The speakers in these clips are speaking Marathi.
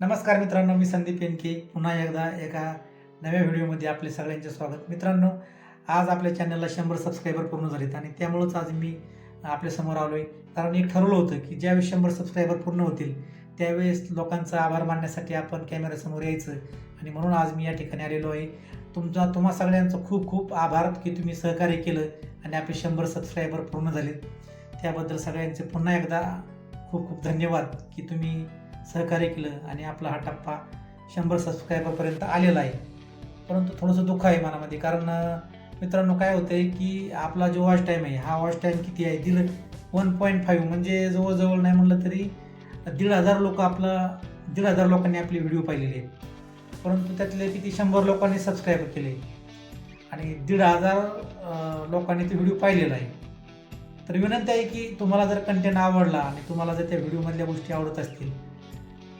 नमस्कार मित्रांनो मी संदीप येनके पुन्हा एकदा एका नव्या व्हिडिओमध्ये आपले सगळ्यांचे स्वागत. मित्रांनो आज आपल्या चॅनलला शंभर सबस्क्रायबर पूर्ण झालेत आणि त्यामुळंच आज मी आपल्यासमोर आलो आहे कारण एक ठरवलं होतं की ज्यावेळेस शंभर सबस्क्रायबर पूर्ण होतील त्यावेळेस लोकांचा आभार मानण्यासाठी आपण कॅमेऱ्यासमोर यायचं. आणि म्हणून आज मी या ठिकाणी आलेलो आहे. तुमचा तुम्हा सगळ्यांचं खूप खूप आभार की तुम्ही सहकार्य केलं आणि आपले शंभर सबस्क्रायबर पूर्ण झालेत. त्याबद्दल सगळ्यांचे पुन्हा एकदा खूप खूप धन्यवाद की तुम्ही सहकार्य केलं आणि आपला हा टप्पा शंभर सबस्क्रायबरपर्यंत आलेला आहे. परंतु थोडंसं दुःख आहे मनामध्ये. कारण मित्रांनो काय होतं आहे की आपला जो वॉच टाईम आहे हा वॉच टाईम किती आहे? दीड वन पॉईंट फाईव्ह म्हणजे जवळजवळ नाही म्हणलं तरी दीड हजार लोक आपला दीड हजार लोकांनी आपले व्हिडिओ पाहिलेले आहेत. परंतु त्यातले किती शंभर लोकांनी सबस्क्राईब केले आणि दीड हजार लोकांनी ते व्हिडिओ पाहिलेला आहे. तर विनंती आहे की तुम्हाला जर कंटेंट आवडला आणि तुम्हाला जर त्या व्हिडिओमधल्या गोष्टी आवडत असतील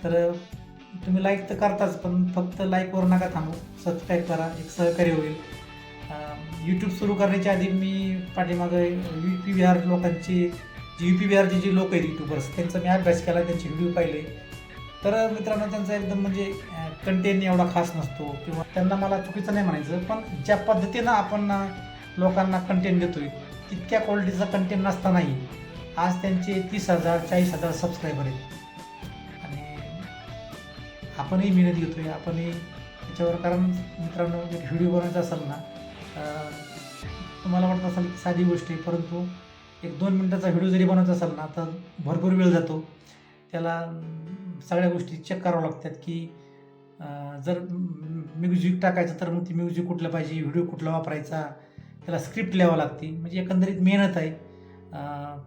तर तुम्ही लाईक तर करताच पण फक्त लाईकवर नका थांबू. सबस्क्राईब करा एक सहकार्य होईल. यूट्यूब सुरू करण्याच्या आधी मी पाठीमागं यू पी बिहार लोकांची जी यू पी बिहारचे जे लोक आहेत यूट्यूबर्स त्यांचा मी अभ्यास केला त्यांचे व्हिडिओ पाहिले. तर मित्रांनो त्यांचा एकदम म्हणजे कंटेंट एवढा खास नसतो किंवा त्यांना मला चुकीचं नाही म्हणायचं पण ज्या पद्धतीनं आपण लोकांना कंटेंट देतोय तितक्या क्वालिटीचा कंटेंट नसतानाही आज त्यांचे तीस हजार चाळीस हजार सबस्क्रायबर आहेत. आपणही मेहनत घेतो आहे आपणही त्याच्यावर कारण मित्रांनो एक व्हिडिओ बनवायचा असेल ना तुम्हाला वाटत असेल की साधी गोष्ट आहे परंतु एक दोन मिनटाचा व्हिडिओ जरी बनवायचा असेल ना तर भरपूर वेळ जातो. त्याला सगळ्या गोष्टी चेक कराव्या लागतात की जर म्युझिक टाकायचं तर मग ती म्युझिक कुठलं पाहिजे व्हिडिओ कुठला वापरायचा त्याला स्क्रिप्ट लिहावं लागते. म्हणजे एकंदरीत मेहनत आहे.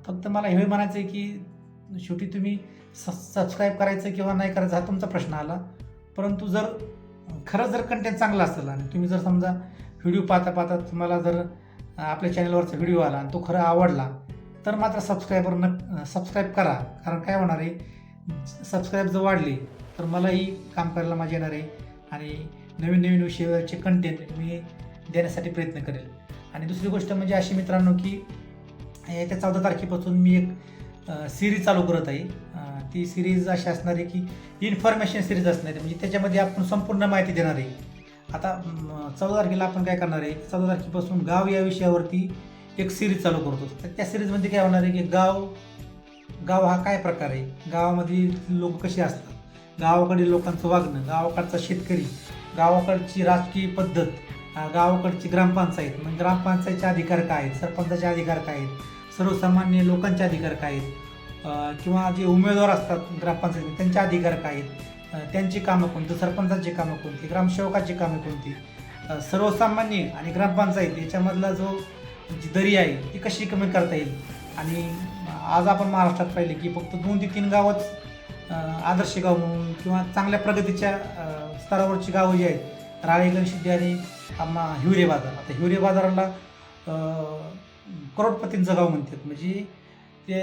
फक्त मला हे म्हणायचं आहे की शेवटी तुम्ही स सबस्क्राईब करायचं किंवा नाही करायचं हा तुमचा प्रश्न आला. परंतु जर खरंच जर कंटेंट चांगला असेल आणि तुम्ही जर समजा व्हिडिओ पाहता पाहता तुम्हाला जर आपल्या चॅनलवरचा व्हिडिओ आला आणि तो खरा आवडला तर मात्र सबस्क्रायबर न सबस्क्राईब करा. कारण काय होणार आहे सबस्क्राईब जर वाढले तर मलाही काम करायला मजा येणार आहे आणि नवीन नवीन विषयावरचे कंटेंट मी देण्यासाठी प्रयत्न करेल. आणि दुसरी गोष्ट म्हणजे अशी मित्रांनो की येत्या चौदा तारखेपासून मी एक सिरीज चालू करत आहे. ती सिरीज अशी असणार आहे की इन्फॉर्मेशन सिरीज असणार आहे. म्हणजे त्याच्यामध्ये आपण संपूर्ण माहिती देणार आहे. आता चौदा तारखेला आपण काय करणार आहे? चौदा तारखेपासून गाव या विषयावरती एक सिरीज चालू करतो तर त्या सिरीजमध्ये काय होणार आहे की गाव गाव हा काय प्रकार आहे? गावामध्ये लोक कसे असतात? गावाकडील लोकांचं वागणं गावाकडचा शेतकरी गावाकडची राजकीय पद्धत गावाकडची ग्रामपंचायत. मग ग्रामपंचायतचे अधिकार काय आहेत? सरपंचाचे अधिकार काय आहेत? सर्वसामान्य लोकांचे अधिकार काय आहेत? किंवा जे उमेदवार असतात ग्रामपंचायतीत त्यांचे अधिकार काय आहेत? त्यांची कामं कोणती? सरपंचांची कामं कोणती? ग्रामसेवकाची कामं कोणती? सर्वसामान्य आणि ग्रामपंचायत याच्यामधला जो जी दरी आहे ती कशी कमी करता येईल? आणि आज आपण महाराष्ट्रात पाहिले की फक्त दोन ते तीन गावच आदर्श गाव म्हणून किंवा चांगल्या प्रगतीच्या स्तरावरची गावं जी आहेत राळेगण सिद्धी आणि आम्हा हिवरे बाजार. आता हिवरे बाजाराला करोडपतींचं गाव म्हणतात. म्हणजे ते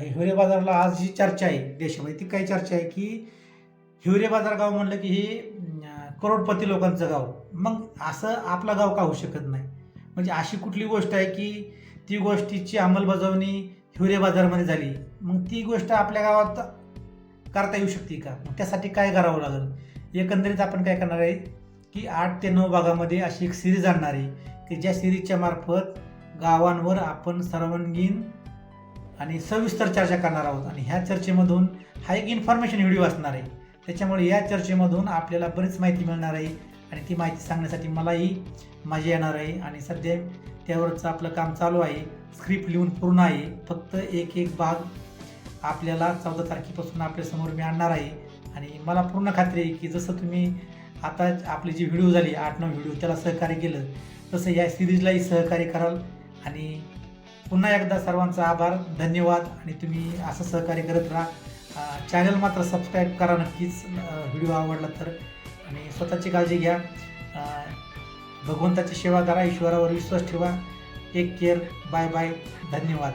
हिवरे बाजारला आज जी चर्चा आहे देशामध्ये. ती काय चर्चा आहे की हिवरे बाजार गाव म्हणलं की हे करोडपती लोकांचं गाव. मग असं आपलं गाव का होऊ शकत नाही? म्हणजे अशी कुठली गोष्ट आहे की ती गोष्टीची अंमलबजावणी हिवरे बाजारमध्ये झाली. मग ती गोष्ट आपल्या गावात करता येऊ शकते का? मग त्यासाठी काय करावं लागेल? एकंदरीत आपण काय करणार आहे की आठ ते नऊ भागामध्ये अशी एक सिरीज आणणार आहे की ज्या सिरीजच्या मार्फत गावांवर आपण सर्वांगीण आणि सविस्तर चर्चा करणार आहोत. आणि ह्या चर्चेमधून हा एक इन्फॉर्मेशन व्हिडिओ असणार आहे. त्याच्यामुळे या चर्चेमधून आपल्याला बरीच माहिती मिळणार आहे. आणि ती माहिती सांगण्यासाठी मलाही मजा येणार आहे. आणि सध्या त्यावरचं आपलं काम चालू आहे. स्क्रिप्ट लिहून पूर्ण आहे. फक्त एक एक भाग आपल्याला चौदा तारखेपासून आपल्यासमोर मी आणणार आहे. आणि मला पूर्ण खात्री आहे की जसं तुम्ही आता आपली जी व्हिडिओ झाली आठ नऊ व्हिडिओ त्याला सहकार्य केलं तसं या सिरीजलाही सहकार्य कराल. आणि पुन्हा एकदा सर्वांचा आभार धन्यवाद आणि तुम्ही असं सहकार्य करत राहा. चॅनल मात्र सबस्क्राईब करा नक्कीच. व्हिडिओ आवडला तर आणि स्वतःची काळजी घ्या. भगवंताची सेवा करा ईश्वरावर विश्वास ठेवा. टेक केअर बाय बाय धन्यवाद.